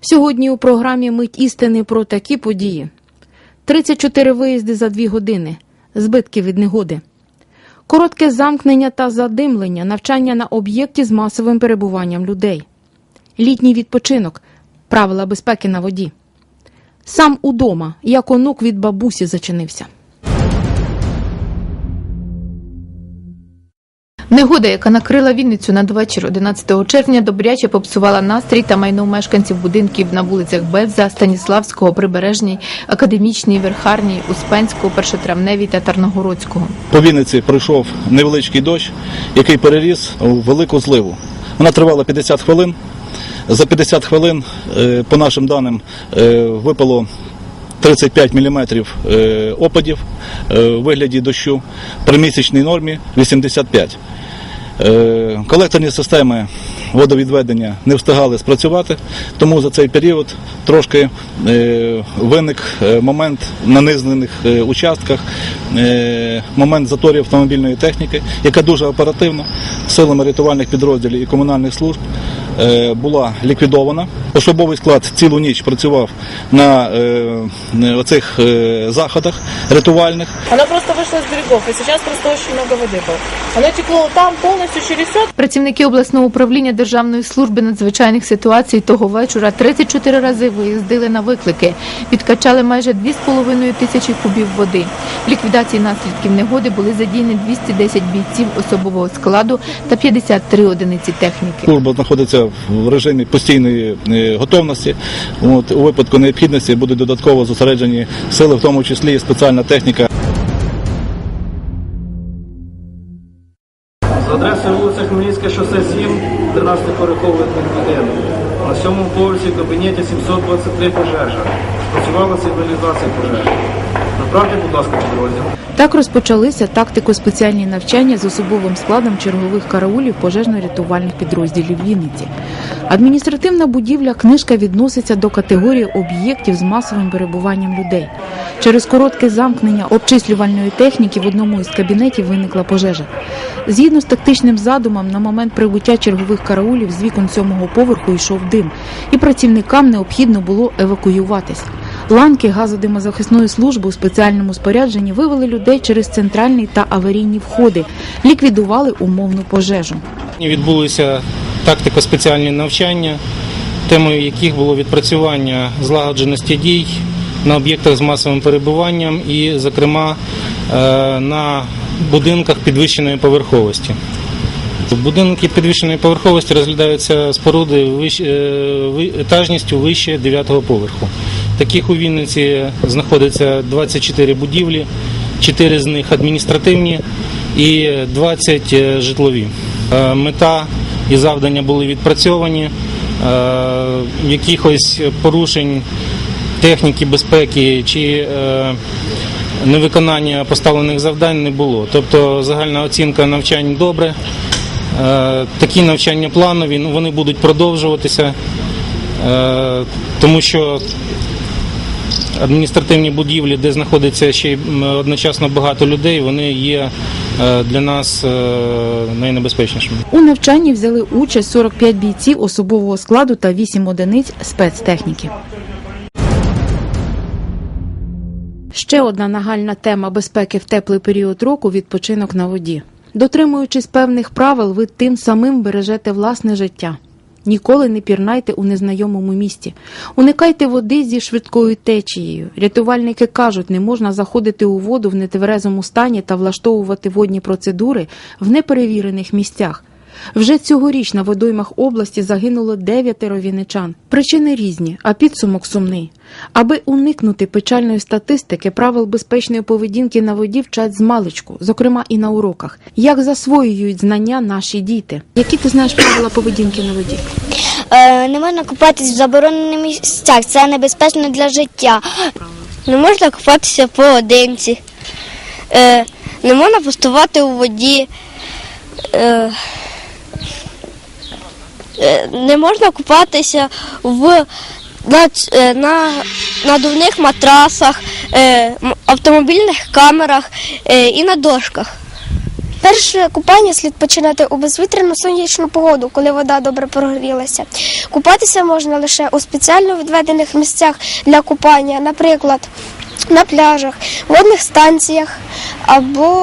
Сьогодні у програмі Мить істини про такі події: 34 виїзди за 2 години, збитки від негоди, коротке замкнення та задимлення, навчання на об'єкті з масовим перебуванням людей, літній відпочинок, правила безпеки на воді. Сам удома, як онук від бабусі зачинився. Негода, яка накрила Вінницю надвечір 11 червня, добряче попсувала настрій та майно мешканців будинків на вулицях Бевза, Станіславського, Прибережній, Академічній, Верхарній, Успенського, Першотравневій та Тарногородського. По Вінниці пройшов невеличкий дощ, який переріс у велику зливу. Вона тривала 50 хвилин. За 50 хвилин, е, по нашим даним, е, випало 35 мм опадів е, у вигляді дощу, при місячній нормі 85. Е, Колекторні системи водовідведення не встигали спрацювати, тому за цей період трошки е, виник е, момент на низлених е, участках, е, момент заторів автомобільної техніки, яка дуже оперативно силами рятувальних підрозділів і комунальних служб е, була ліквідована. Особовий склад цілу ніч працював на е, оцих е, заходах рятувальних. Оно просто вышло с берегов, и сейчас просто очень много воды было. Оно текло там полностью через все. Працівники обласного управління Державної служби надзвичайних ситуацій того вечора 34 рази виїздили на виклики, підкачали майже 2,5 тисячі кубів води. В ліквідації наслідків негоди були задіяні 210 бійців особового складу та 53 одиниці техніки. Служба знаходиться в режимі постійної е, готовності. От, у випадку необхідності будуть додатково зосереджені сили, в тому числі і спеціальна техніка. За адресою вулиця Хмельницька, шосе 7, 13 поверховий будинок. На сьомому поверсі в кабінеті 723 пожежа. Спрацювала сигналізація пожежі. Направте, будь ласка, підрозділ. Так розпочалися тактико-спеціальні навчання з особовим складом чергових караулів пожежно-рятувальних підрозділів Вінниці. Адміністративна будівля книжка відноситься до категорії об'єктів з масовим перебуванням людей. Через коротке замкнення обчислювальної техніки в одному із кабінетів виникла пожежа. Згідно з тактичним задумом, на момент прибуття чергових караулів з вікон сьомого поверху йшов дим, і працівникам необхідно було евакуюватись. Ланки газодимозахисної служби у спеціальному спорядженні вивели людей через центральні та аварійні входи, ліквідували умовну пожежу. Відбулися тактико-спеціальні навчання, темою яких було відпрацювання злагодженості дій на об'єктах з масовим перебуванням і, зокрема, е, на будинках підвищеної поверховості. Будинки підвищеної поверховості розглядаються споруди е, етажністю вище 9-го поверху. Таких у Вінниці знаходиться 24 будівлі, 4 з них адміністративні і 20 е, житлові. Мета і завдання були відпрацьовані. Якихось порушень техніки безпеки чи е, невиконання поставлених завдань не було. Тобто загальна оцінка навчань добре. Е, Такі навчання планові, ну, вони будуть продовжуватися, е, тому що адміністративні будівлі, де знаходиться ще й одночасно багато людей, вони є для нас найнебезпечнішими. У навчанні взяли участь 45 бійців особового складу та 8 одиниць спецтехніки. Ще одна нагальна тема безпеки в теплий період року відпочинок на воді. Дотримуючись певних правил, ви тим самим бережете власне життя. Ніколи не пірнайте у незнайомому місці. Уникайте води зі швидкою течією. Рятувальники кажуть, не можна заходити у воду в нетверезому стані та влаштовувати водні процедури в неперевірених місцях. Вже цьогоріч на водоймах області загинуло дев'ятеро вінничан. Причини різні, а підсумок сумний. Аби уникнути печальної статистики, правил безпечної поведінки на воді вчать з маличку, зокрема і на уроках. Як засвоюють знання наші діти? Які ти знаєш правила поведінки на воді? Е, не можна купатись в заборонених місцях, це небезпечно для життя. Не можна купатися поодинці. Е, не можна пустувати у воді. Е, не можна купатися в на, е, на надувних матрасах, е, автомобільних камерах е, і на дошках. Перше купання слід починати у безвітряну сонячну погоду, коли вода добре прогрілася. Купатися можна лише у спеціально відведених місцях для купання, наприклад, на пляжах, водних станціях або